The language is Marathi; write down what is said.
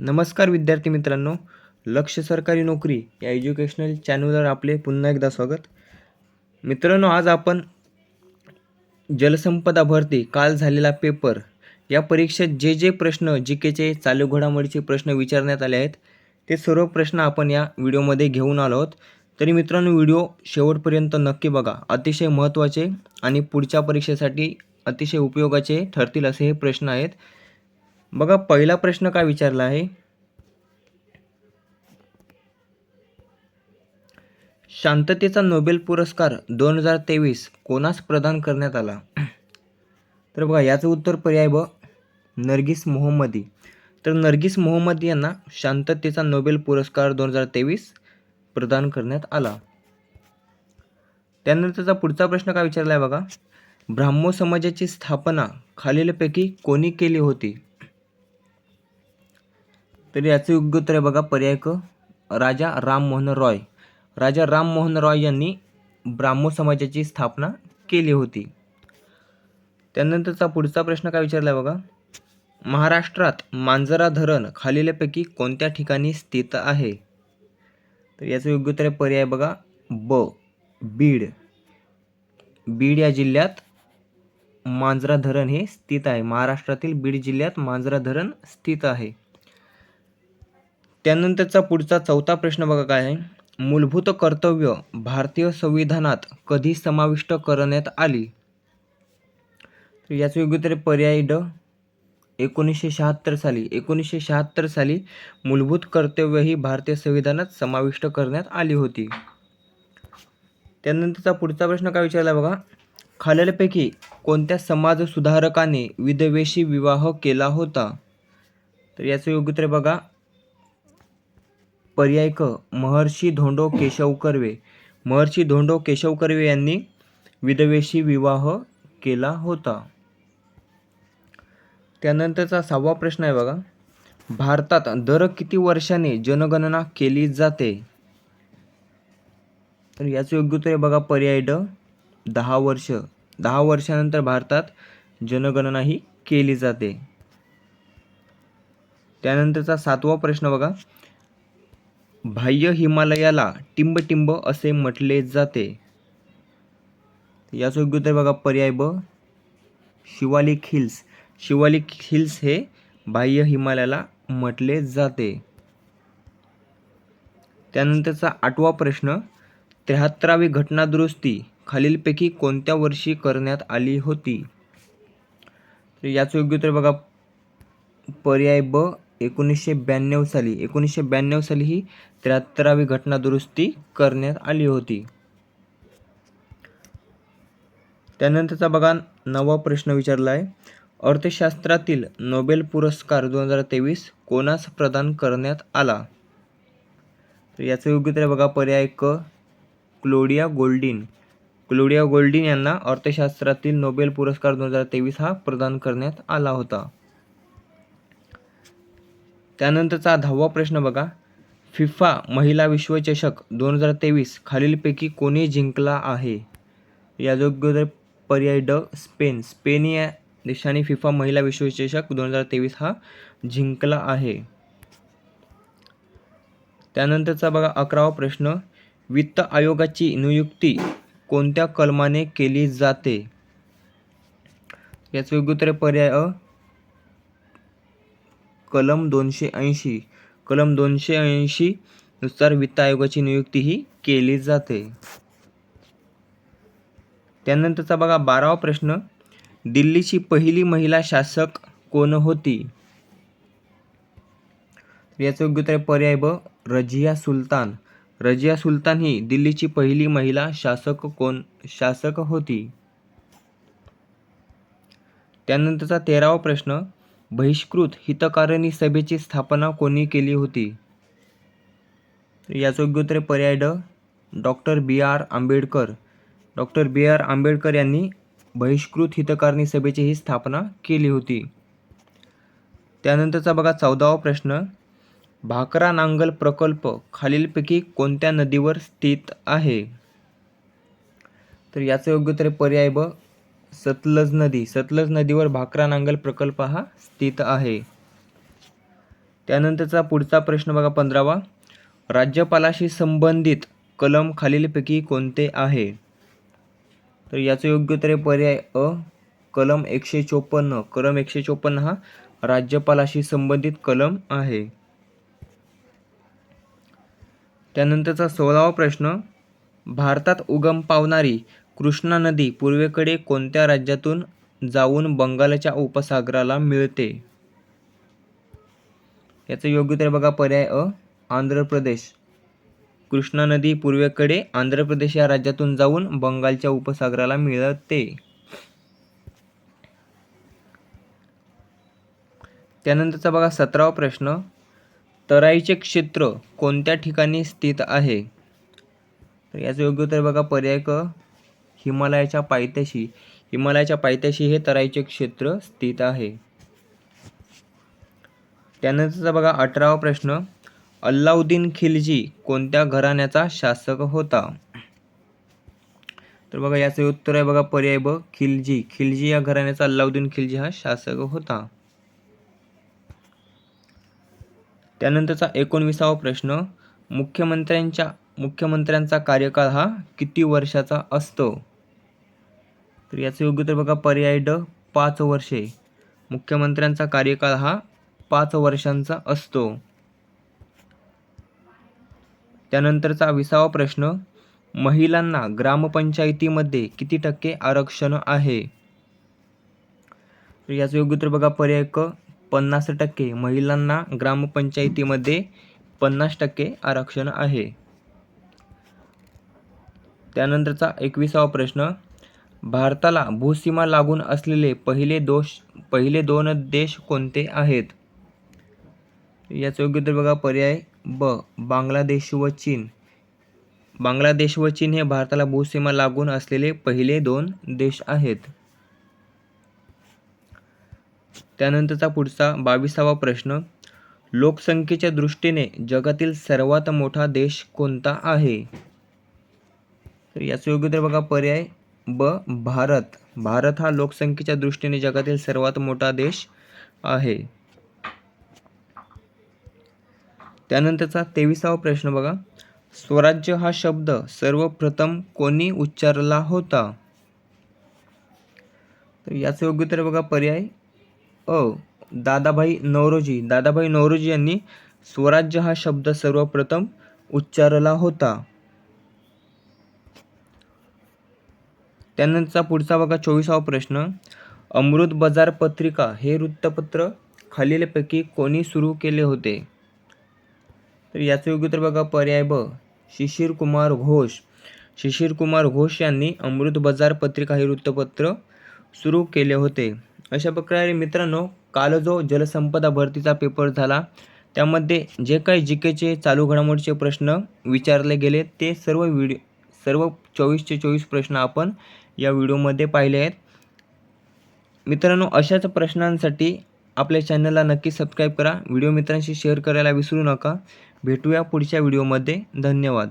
नमस्कार विद्यार्थी मित्रांनो लक्ष सरकारी नोकरी या एज्युकेशनल चॅनलवर आपले पुन्हा एकदा स्वागत. मित्रांनो आज आपण जलसंपदा भरती काल झालेला पेपर या परीक्षेत जे जे प्रश्न जी केचे चालू घडामोडीचे प्रश्न विचारण्यात आले आहेत ते सर्व प्रश्न आपण या व्हिडिओमध्ये घेऊन आलो आहोत. तरी मित्रांनो व्हिडिओ शेवटपर्यंत नक्की बघा. अतिशय महत्त्वाचे आणि पुढच्या परीक्षेसाठी अतिशय उपयोगाचे ठरतील असे हे प्रश्न आहेत. बघा पहिला प्रश्न काय विचारला आहे? शांततेचा नोबेल पुरस्कार दोन हजार तेवीस कोणास प्रदान करण्यात आला? तर बघा याचं उत्तर पर्याय ब नर्गिस मोहम्मदी. तर नर्गिस मोहम्मदी यांना शांततेचा नोबेल पुरस्कार दोन हजार तेवीस प्रदान करण्यात आला. त्यानंतरचा पुढचा प्रश्न काय विचारला आहे बघा? ब्राह्मो समाजाची स्थापना खालीलपैकी कोणी केली होती? तर याचं योग्य उत्तर आहे बघा पर्याय क राजा राममोहन रॉय. राजा राममोहन रॉय यांनी ब्राह्मो समाजाची स्थापना केली होती. त्यानंतरचा पुढचा प्रश्न काय विचारला आहे बघा? महाराष्ट्रात मांजरा धरण खालीलपैकी कोणत्या ठिकाणी स्थित आहे? तर याचं योग्य उत्तर पर्याय बघा ब बीड. बीड या जिल्ह्यात मांजरा धरण हे स्थित आहे. महाराष्ट्रातील बीड जिल्ह्यात मांजरा धरण स्थित आहे. त्यानंतरचा पुढचा चौथा प्रश्न बघा काय आहे. मूलभूत कर्तव्य भारतीय संविधानात कधी समाविष्ट करण्यात आली? तर याचं योग्य पर्याय ड. एकोणीसशे शहात्तर साली. एकोणीसशे शहात्तर साली मूलभूत कर्तव्य ही भारतीय संविधानात समाविष्ट करण्यात आली होती. त्यानंतरचा पुढचा प्रश्न काय विचारला बघा. खालीलपैकी कोणत्या समाज सुधारकाने विधवेशी विवाह केला होता? तर याचं योग्य उत्तर बघा. पर्याय क महर्षी धोंडो केशव कर्वे महर्षी धोंडो केशव कर्वे यांनी विधवेशी विवाह केला होता. त्यानंतरचा सहावा प्रश्न आहे बघा. भारतात दर किती वर्षाने जनगणना केली जाते? तर याचं योग्य उत्तर आहे बघा पर्याय ड दहा वर्ष. दहा वर्षानंतर भारतात जनगणना ही केली जाते. त्यानंतरचा सातवा प्रश्न बघा. बाह्य हिमालयाला टिंबटिंब असे म्हटले जाते. याचं योग्य उत्तर बघा पर्याय ब. शिवालिक हिल्स. शिवालिक हिल्स हे बाह्य हिमालयाला म्हटले जाते. त्यानंतरचा आठवा प्रश्न त्र्याहत्तरावी घटनादुरुस्ती खालीलपैकी कोणत्या वर्षी करण्यात आली होती? तर याचं योग्य उत्तर बघा पर्याय ब. एकोणीसशे ब्याण्णव साली एकोणीसशे ब्याण्णव साली ही त्र्याहत्तरावी घटना दुरुस्ती करण्यात आली होती. त्यानंतरचा बघा नवा प्रश्न विचारला आहे अर्थशास्त्रातील नोबेल पुरस्कार दोन हजार तेवीस कोणास प्रदान करण्यात आला? तर याचं योग्य तर बघा पर्याय क क्लोडिया गोल्डिन. क्लोडिया गोल्डिन यांना अर्थशास्त्रातील नोबेल पुरस्कार दोन हजार तेवीस हा प्रदान करण्यात आला होता. त्यानंतरचा दहावा प्रश्न बघा. फिफा महिला विश्वचषक दोन हजार तेवीस खालीलपैकी कोणी जिंकला आहे? या योग्य पर्याय ड स्पेन. स्पेन या देशाने फिफा महिला विश्वचषक दोन हजार तेवीस हा जिंकला आहे. त्यानंतरचा बघा अकरावा प्रश्न. वित्त आयोगाची नियुक्ती कोणत्या कलमाने केली जाते? याचं योग्य उत्तर पर्याय अ कलम दोनशे ऐंशी. कलम दोनशे ऐंशी नुसार वित्त आयोगाची नियुक्ती ही केली जाते. त्यानंतरचा बघा बारावा प्रश्न. दिल्लीची पहिली महिला शासक कोण होती? याचं योग्य उत्तर पर्याय ब. रजिया सुलतान. रजिया सुलतान ही दिल्लीची पहिली महिला शासक कोण शासक होती? त्यानंतरचा तेरावा प्रश्न. बहिष्कृत हितकारिणी सभेची स्थापना कोणी केली होती? याचं योग्य उत्तर पर्याय ड. Doctor B. R. Ambedkar. Doctor B. R. Ambedkar यांनी बहिष्कृत हितकारिणी सभेची ही स्थापना केली होती. त्यानंतरचा बघा चौदावा प्रश्न. भाकरा नांगल प्रकल्प खालीलपैकी कोणत्या नदीवर स्थित आहे? तर याचं योग्य उत्तर पर्याय ब. सतलज नदी. सतलज नदीवर भाकरा नांगल प्रकल्प हा स्थित आहे. त्यानंतरचा पुढचा प्रश्न बघा पंधरावा. राज्यपालाशी संबंधित कलम खालीलपैकी कोणते आहे? तर याचं योग्य उत्तर आहे पर्याय अ कलम एकशे चोपन्न. कलम एकशे चोपन्न हा राज्यपालाशी संबंधित कलम आहे. त्यानंतरचा सोळावा प्रश्न भारतात उगम पावणारी कृष्णा नदी पूर्वेकडे कोणत्या राज्यातून जाऊन बंगालच्या उपसागराला मिळते? याचं योग्य उत्तर बघा पर्याय अ आंध्र प्रदेश. कृष्णा नदी पूर्वेकडे आंध्र प्रदेश या राज्यातून जाऊन बंगालच्या उपसागराला मिळते. त्यानंतरचा बघा सतरावा प्रश्न. तराईचे क्षेत्र कोणत्या ठिकाणी स्थित आहे? तर याचं योग्य उत्तर बघा पर्याय क हिमालयाच्या पायथ्याशी. हिमालयाच्या पायथ्याशी हे तराईचे क्षेत्र स्थित आहे. त्यानंतरचा बघा अठरावा प्रश्न. अल्लाउद्दीन खिलजी कोणत्या घराण्याचा शासक होता? तर बघा याचं उत्तर आहे बघा पर्याय ब. खिलजी. खिलजी या घराण्याचा अल्लाउद्दीन खिलजी हा शासक होता. त्यानंतरचा एकोणविसावा प्रश्न. मुख्यमंत्र्यांच्या मुख्यमंत्र्यांचा कार्यकाळ हा किती वर्षाचा असतो? तर याचं योग्य उत्तर बघा पर्याय ड पाच वर्षे. मुख्यमंत्र्यांचा कार्यकाळ हा पाच वर्षांचा असतो. त्यानंतरचा विसावा प्रश्न महिलांना ग्रामपंचायतीमध्ये किती टक्के आरक्षण आहे? तर याचं योग्य उत्तर बघा पर्याय क पन्नास टक्के. महिलांना ग्रामपंचायतीमध्ये पन्नास टक्के आरक्षण आहे. त्यानंतरचा एकविसावा प्रश्न भारताला भूसीमा लागून असलेले पहिले दोष पहिले दोन देश कोणते आहेत? याचं योग्य उत्तर बघा पर्याय ब बांगलादेश व चीन. बांगलादेश व चीन हे भारताला भूसीमा लागून असलेले पहिले दोन देश आहेत. त्यानंतरचा पुढचा बावीसावा प्रश्न लोकसंख्येच्या दृष्टीने जगातील सर्वात मोठा देश कोणता आहे? तर याचं योग्य तर बघा पर्याय ब भारत. भारत हा लोकसंख्येच्या दृष्टीने जगातील सर्वात मोठा देश आहे. त्यानंतरचा तेविसावा प्रश्न बघा. स्वराज्य हा शब्द सर्वप्रथम कोणी उच्चारला होता? तर याचं योग्य उत्तर बघा पर्याय अ दादाभाई नौरोजी. दादाभाई नौरोजी यांनी स्वराज्य हा शब्द सर्वप्रथम उच्चारला होता. त्यानंतरचा पुढचा बघा चोवीसावा प्रश्न. अमृत बाजार पत्रिका हे वृत्तपत्र खालीलपैकी कोणी सुरू केले होते? तर याचं योग्य तर बघा पर्याय ब. शिशिर कुमार घोष. शिशिर कुमार घोष यांनी अमृत बाजार पत्रिका हे वृत्तपत्र सुरू केले होते. अशा प्रकारे मित्रांनो काल जो जलसंपदा भरतीचा पेपर झाला त्यामध्ये जे काही जी केचे चालू घडामोडीचे प्रश्न विचारले गेले ते सर्व व्हिडिओ सर्व चोवीसचे चोवीस प्रश्न आपण या व्हिडिओमध्ये पाहिले आहेत. मित्रांनो अशाच प्रश्नांसाठी आपल्या चॅनलला नक्की सबस्क्राईब करा. व्हिडिओ मित्रांशी शेअर करायला विसरू नका. भेटूया पुढच्या व्हिडिओमध्ये. धन्यवाद.